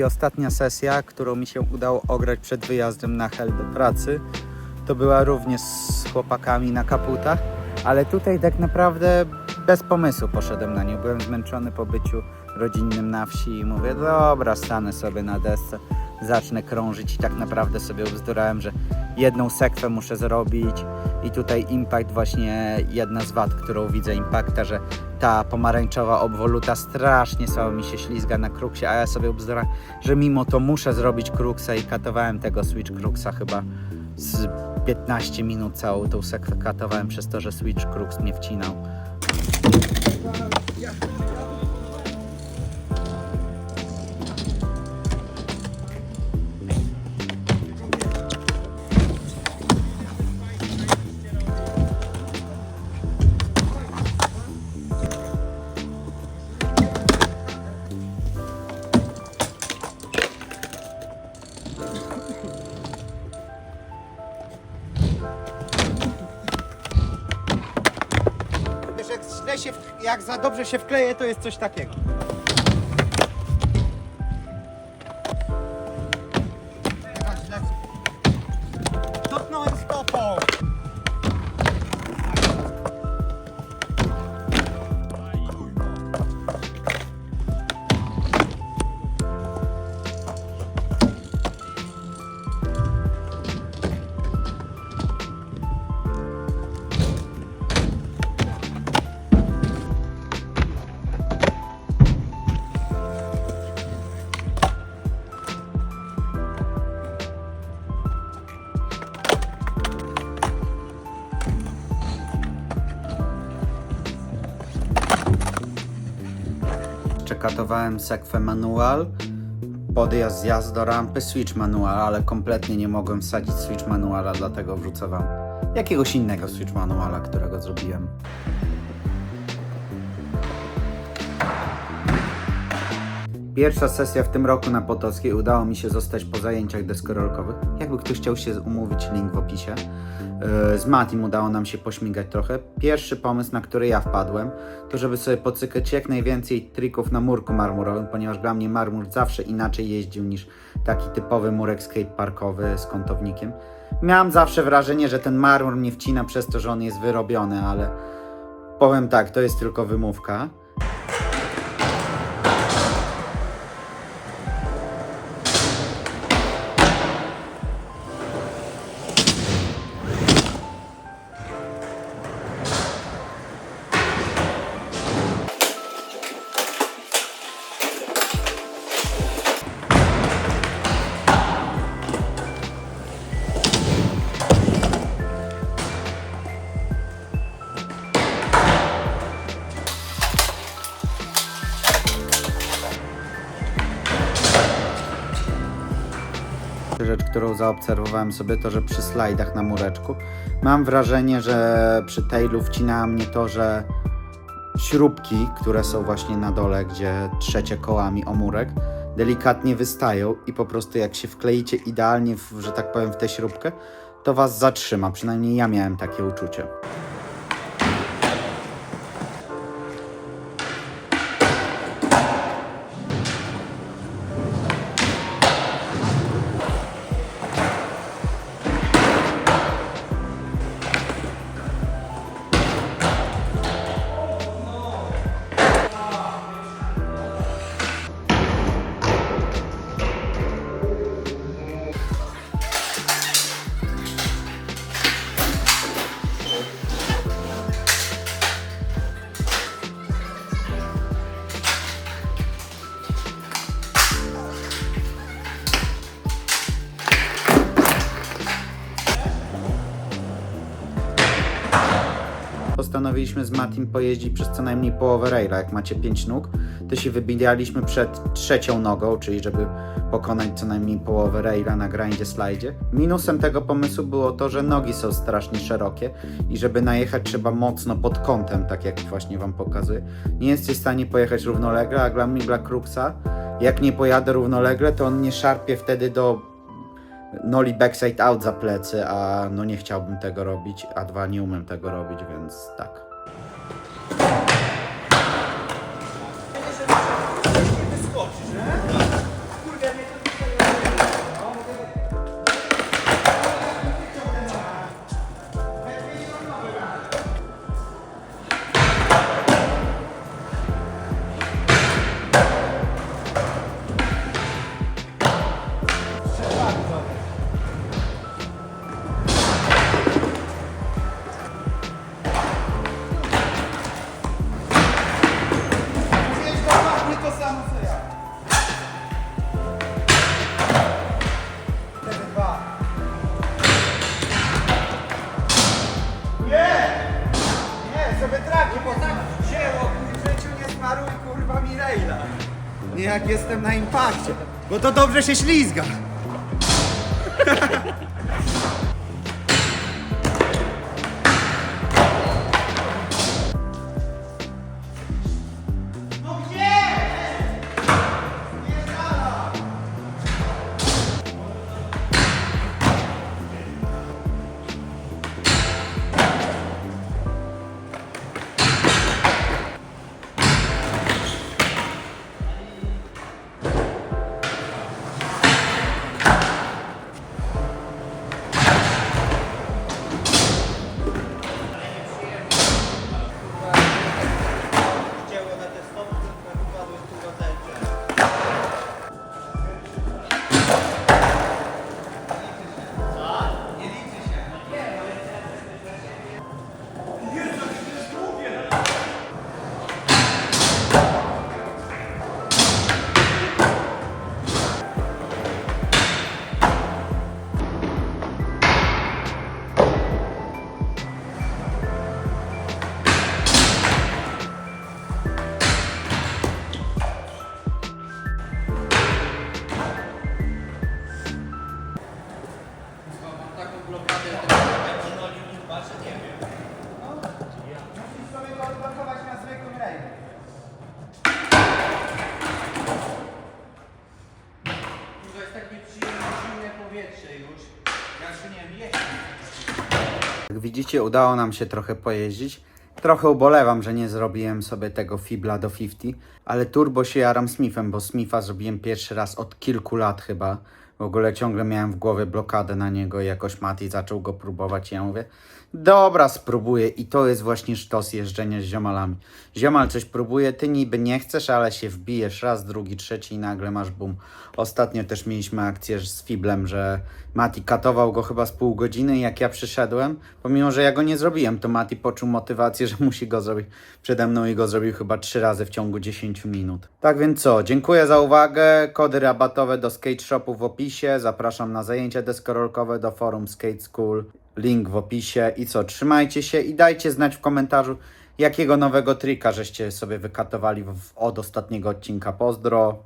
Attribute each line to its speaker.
Speaker 1: I ostatnia sesja, którą mi się udało ograć przed wyjazdem na hel do pracy, to była również z chłopakami na kaputach, ale tutaj tak naprawdę bez pomysłu poszedłem na nią. Byłem zmęczony po byciu rodzinnym na wsi i mówię, dobra, stanę sobie na desce, zacznę krążyć i tak naprawdę sobie ubzdurałem, że jedną sekwę muszę zrobić i tutaj impact właśnie jedna z wad, którą widzę impacta, że ta pomarańczowa obwoluta strasznie słabo mi się ślizga na kruksie, a ja sobie ubzdurałem, że mimo to muszę zrobić kruksa i katowałem tego switch kruksa chyba z 15 minut całą tą sekwę katowałem przez to, że switch kruks mnie wcinał.
Speaker 2: Źle się, jak za dobrze się wkleje, to jest coś takiego.
Speaker 1: Katowałem sekwę manual, podjazd, zjazd do rampy, switch manual, ale kompletnie nie mogłem wsadzić switch manuala, dlatego wrzucę wam jakiegoś innego switch manuala, którego zrobiłem. Pierwsza sesja w tym roku na Potockiej udało mi się zostać po zajęciach deskorolkowych. Jakby ktoś chciał się umówić, link w opisie. Yy, Z Matim udało nam się pośmigać trochę. Pierwszy pomysł, na który ja wpadłem, to żeby sobie pocykać jak najwięcej trików na murku marmurowym, ponieważ dla mnie marmur zawsze inaczej jeździł niż taki typowy murek skateparkowy z kątownikiem. Miałem zawsze wrażenie, że ten marmur mnie wcina przez to, że on jest wyrobiony, ale powiem tak, to jest tylko wymówka. Rzecz, którą zaobserwowałem sobie, to że przy slajdach na mureczku mam wrażenie, że przy tailu wcina mnie to, że śrubki, które są właśnie na dole, gdzie trzecie kołami o murek, delikatnie wystają i po prostu jak się wkleicie idealnie, w, że tak powiem, w tę śrubkę, to was zatrzyma. Przynajmniej ja miałem takie uczucie. Postanowiliśmy z Matim pojeździć przez co najmniej połowę raila. Jak macie 5 nóg, to się wybijaliśmy przed trzecią nogą, czyli żeby pokonać co najmniej połowę raila na grindzie slajdzie. Minusem tego pomysłu było to, że nogi są strasznie szerokie i żeby najechać trzeba mocno pod kątem, tak jak właśnie wam pokazuję. Nie jesteś w stanie pojechać równolegle, a dla mnie dla Kruxa, jak nie pojadę równolegle, to on nie szarpie wtedy do noli backside out za plecy, a no nie chciałbym tego robić, a dwa nie umiem tego robić, więc tak.
Speaker 2: Jak jestem na impakcie, bo to dobrze się ślizga. Musisz sobie go odblokować na zwykłym rejdzie.
Speaker 3: To jest takie przyjemne, zimne powietrze już. Ja się nie wiem, jeść.
Speaker 1: Jak widzicie, udało nam się trochę pojeździć. Trochę ubolewam, że nie zrobiłem sobie tego fibla do 50, ale turbo się jaram Smithem, bo Smitha zrobiłem pierwszy raz od kilku lat chyba. W ogóle ciągle miałem w głowie blokadę na niego jakoś Mati zaczął go próbować ja mówię, dobra, spróbuję i to jest właśnie sztos jeżdżenia z ziomalami. Ziomal coś próbuje, ty niby nie chcesz, ale się wbijesz raz, drugi, trzeci i nagle masz boom. Ostatnio też mieliśmy akcję z Fiblem, że Mati katował go chyba z pół godziny i jak ja przyszedłem, pomimo, że ja go nie zrobiłem, to Mati poczuł motywację, że musi go zrobić przede mną i go zrobił chyba trzy razy w ciągu 10 minut. Tak więc co, dziękuję za uwagę, kody rabatowe do skate shopu w opisie, zapraszam na zajęcia deskorolkowe do forum Skate School, link w opisie i co, trzymajcie się i dajcie znać w komentarzu, jakiego nowego trika żeście sobie wykatowali w, od ostatniego odcinka. Pozdro!